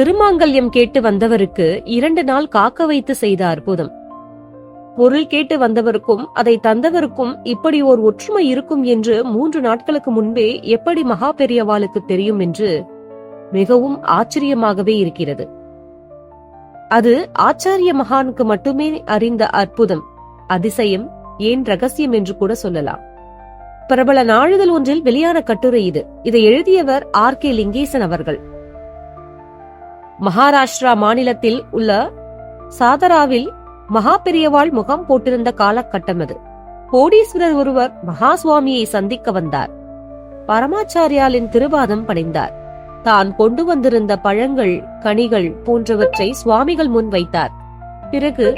திருமாங்கல்யம் கேட்டு வந்தவருக்கு இரண்டு நாள் காக்க வைத்து செய்த அற்புதம் பொருள் கேட்டு வந்தவருக்கும் அதை தந்தவருக்கும் இப்படி ஓர் ஒற்றுமை இருக்கும் என்று மூன்று நாட்களுக்கு முன்பே எப்படி மகா பெரியவாளுக்கு தெரியும் என்று மிகவும் ஆச்சரியமாகவே இருக்கிறது. அது ஆச்சாரிய மகானுக்கு மட்டுமே அறிந்த அற்புதம் அதிசயம் ஏன் ரகசியம் என்று கூட சொல்லலாம். பிரபல நாளிதழ் ஒன்றில் வெளியான கட்டுரை இது. இதை எழுதியவர் ஆர் கே லிங்கேசன் அவர்கள். மகாராஷ்டிரா மாநிலத்தில் உள்ள சாதராவில் மகா பெரியவாள் முகம் போட்டிருந்த காலகட்டம் அது. கோடீஸ்வரர் ஒருவர் மகா சுவாமியை சந்திக்க வந்தார். பரமாச்சாரியாலின் திருவாதம் படைந்தார் தான் கொண்டு வந்திருந்த பழங்கள் கனிகள் போன்றவற்றை சுவாமிகள் முன் வைத்தார். பிறகு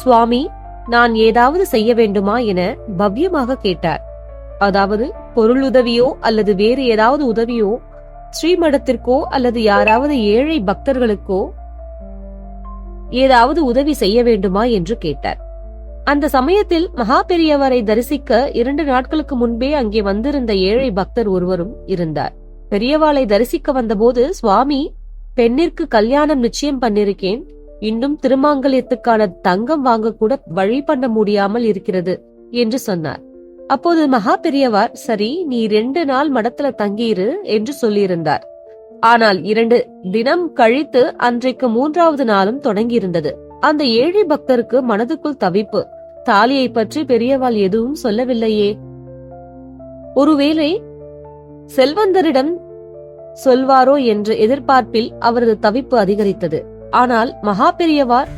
சுவாமி நான் ஏதாவது செய்ய வேண்டுமா என பவ்யமாக கேட்டார். அதாவது பொருள் உதவியோ அல்லது வேறு ஏதாவது உதவியோ ஸ்ரீமடத்திற்கோ அல்லது யாராவது ஏழை பக்தர்களுக்கோ ஏதாவது உதவி செய்ய வேண்டுமா என்று கேட்டார். அந்த சமயத்தில் மகா பெரியவரை தரிசிக்க இரண்டு நாட்களுக்கு முன்பே அங்கே வந்திருந்த ஏழை பக்தர் ஒருவரும் இருந்தார். பெரியவாளை தரிசிக்க வந்தபோது சுவாமி பெண்ணிற்கு கல்யாணம் நிச்சயம் பண்ணிருக்கேன். இன்னும் திருமாங்கல்யத்துக்கான தங்கம் வாங்க கூட வழி பண்ண முடியாமல் இருக்கிறது என்று சொன்னார். அப்போது மகா பெரியவார் சரி நீ ரெண்டு நாள் மடத்துல தங்கியிரு என்று சொல்லியிருந்தார். ஆனால் இரண்டு தினம் கழித்து அன்றைக்கு மூன்றாவது நாளும் தொடங்கியிருந்தது. அந்த ஏழை பக்தருக்கு மனதுக்குள் தவிப்பு தாலியை பற்றி பெரியவாள் எதுவும் சொல்லவில்லையே. ஒருவேளை செல்வந்தரிடம் சொல்வாரோ? என்ற எதிர்பார்ப்பில் அவரது தவிப்பு அதிகரித்தது. ஆனால் மகா பெரியவார்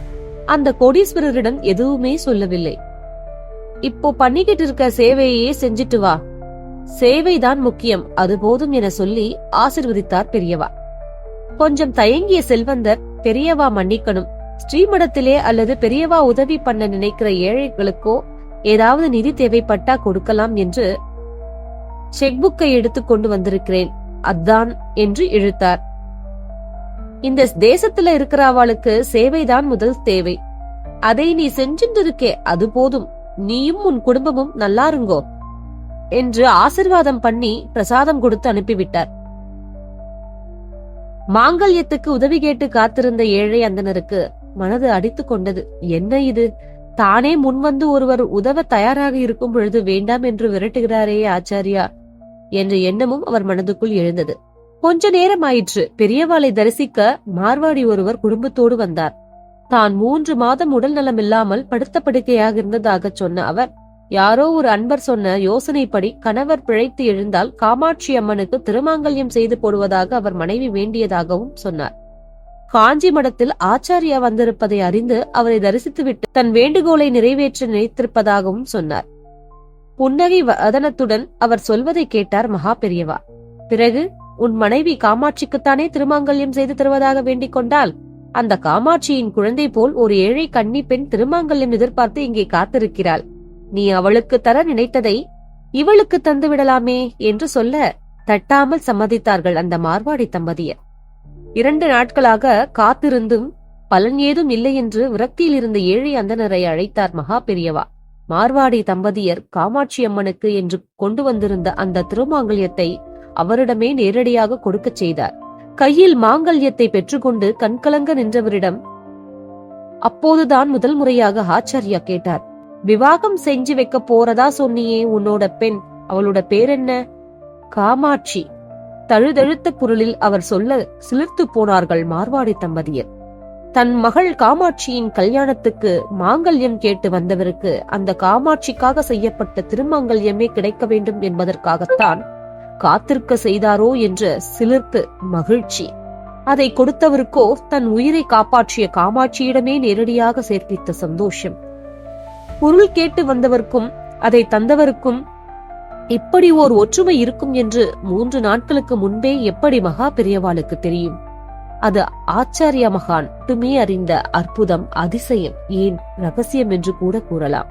அந்த கோடீஸ்வரரிடம் எதுவுமே சொல்லவில்லை. இப்போ பண்ணிக்கிட்டு இருக்க சேவையே செஞ்சிட்டு வா. சேவைதான் முக்கியம் அது போதும் என சொல்லி ஆசிர்வதித்தார் பெரியவா. கொஞ்சம் தயங்கிய செல்வந்தர் பெரியவா மன்னிக்கணும். ஸ்ரீமடத்திலே அல்லது பெரியவா உதவி பண்ண நினைக்கிற ஏழைகளுக்கோ ஏதாவது நிதி தேவைப்பட்டா கொடுக்கலாம் என்று செக் புக்கை எடுத்து கொண்டு வந்திருக்கிறேன் அதான் என்று இழுத்தார். இந்த தேசத்துல இருக்கிற அவளுக்கு சேவைதான் முதல் தேவை. அதை நீ செஞ்சுட்டு இருக்கே அது போதும். நீயும் உன் குடும்பமும் நல்லா இருங்கோ என்று ஆசிர்வாதம் பண்ணி பிரசாதம் கொடுத்து அனுப்பிவிட்டார். மாங்கல்யத்துக்கு உதவி கேட்டு காத்திருந்த ஏழை அந்தனருக்கு மனது அடித்துக் கொண்டது. என்ன இது? தானே முன்வந்து ஒருவர் உதவ தயாராக இருக்கும் பொழுது வேண்டாம் என்று விரட்டுகிறாரே ஆச்சாரியா என்ற எண்ணமும் அவர் மனதுக்குள் எழுந்தது. கொஞ்ச நேரம் ஆயிற்று பெரியவாளை தரிசிக்க மார்வாடி ஒருவர் குடும்பத்தோடு வந்தார். தான் மூன்று மாதம் உடல் நலம் இல்லாமல் படுத்த படுக்கையாக இருந்ததாக சொன்ன அவர் யாரோ ஒரு அன்பர் சொன்ன யோசனைப்படி கணவர் பிழைத்து எழுந்தால் காமாட்சி அம்மனுக்கு திருமாங்கல்யம் செய்து போடுவதாக அவர் மனைவி வேண்டியதாகவும் சொன்னார். காஞ்சி மடத்தில் ஆச்சாரியா வந்திருப்பதை அறிந்து அவரை தரிசித்துவிட்டு தன் வேண்டுகோளை நிறைவேற்ற நினைத்திருப்பதாகவும் சொன்னார். புன்னகை வதனத்துடன் அவர் சொல்வதை கேட்டார் மகா பெரியவா. பிறகு உன் மனைவி காமாட்சிக்குத்தானே திருமாங்கல்யம் செய்து தருவதாக வேண்டிக் கொண்டால் அந்த காமாட்சியின் குழந்தை போல் ஒரு ஏழை கன்னி பெண் திருமாங்கல்யம் எதிர்பார்த்து இங்கே காத்திருக்கிறாள். நீ அவளுக்கு தர நினைத்ததை இவளுக்கு தந்து விடலாமே என்று சொல்ல தட்டாமல் சம்மதித்தார்கள் அந்த மார்வாடி தம்பதியர். இரண்டு நாட்களாக காத்திருந்தும் பலன் ஏதும் இல்லை என்று விரக்தியில் இருந்த ஏழை அந்தனரை அழைத்தார் மகா பெரியவா. மார்வாடி தம்பதியர் காமாட்சி அம்மனுக்கு என்று கொண்டு வந்திருந்த அந்த திருமாங்கல்யத்தை அவரிடமே நேரடியாக கொடுக்கச் செய்தார். கையில் மாங்கல்யத்தை பெற்றுக்கொண்டு கண்கலங்க நின்றவரிடம் அப்போதுதான் முதல் முறையாக ஆச்சாரியா கேட்டார். விவாகம் செஞ்சு வைக்க போறதா சொன்னியே உன்னோட பெண் அவளோட பேர் என்ன காமாட்சி. தழுதழுத்த குரலில் அவர் சொல்ல சிலிர்த்து போனார்கள் மார்வாடி தம்பதியர். தன் மகள் காமாட்சியின் கல்யாணத்துக்கு மாங்கல்யம் கேட்டு வந்தவருக்கு அந்த காமாட்சிக்காக செய்யப்பட்ட திருமாங்கல்யமே கிடைக்க வேண்டும் என்பதற்காகத்தான் காத்திருக்க செய்தாரோ என்ற சிலிர்த்து மகிழ்ச்சி. அதை கொடுத்தவருக்கோ தன் உயிரை காப்பாற்றிய காமாட்சியிடமே நேரடியாக சேர்ப்பித்த சந்தோஷம். பொருள் கேட்டு வந்தவர்க்கும் அதை தந்தவருக்கும் இப்படி ஓர் ஒற்றுமை இருக்கும் என்று மூன்று நாட்களுக்கு முன்பே எப்படி மகா பெரியவாளுக்கு தெரியும்? அது ஆச்சாரிய மகான் மட்டுமே அறிந்த அற்புதம் அதிசயம் ஏன் ரகசியம் என்று கூட கூறலாம்.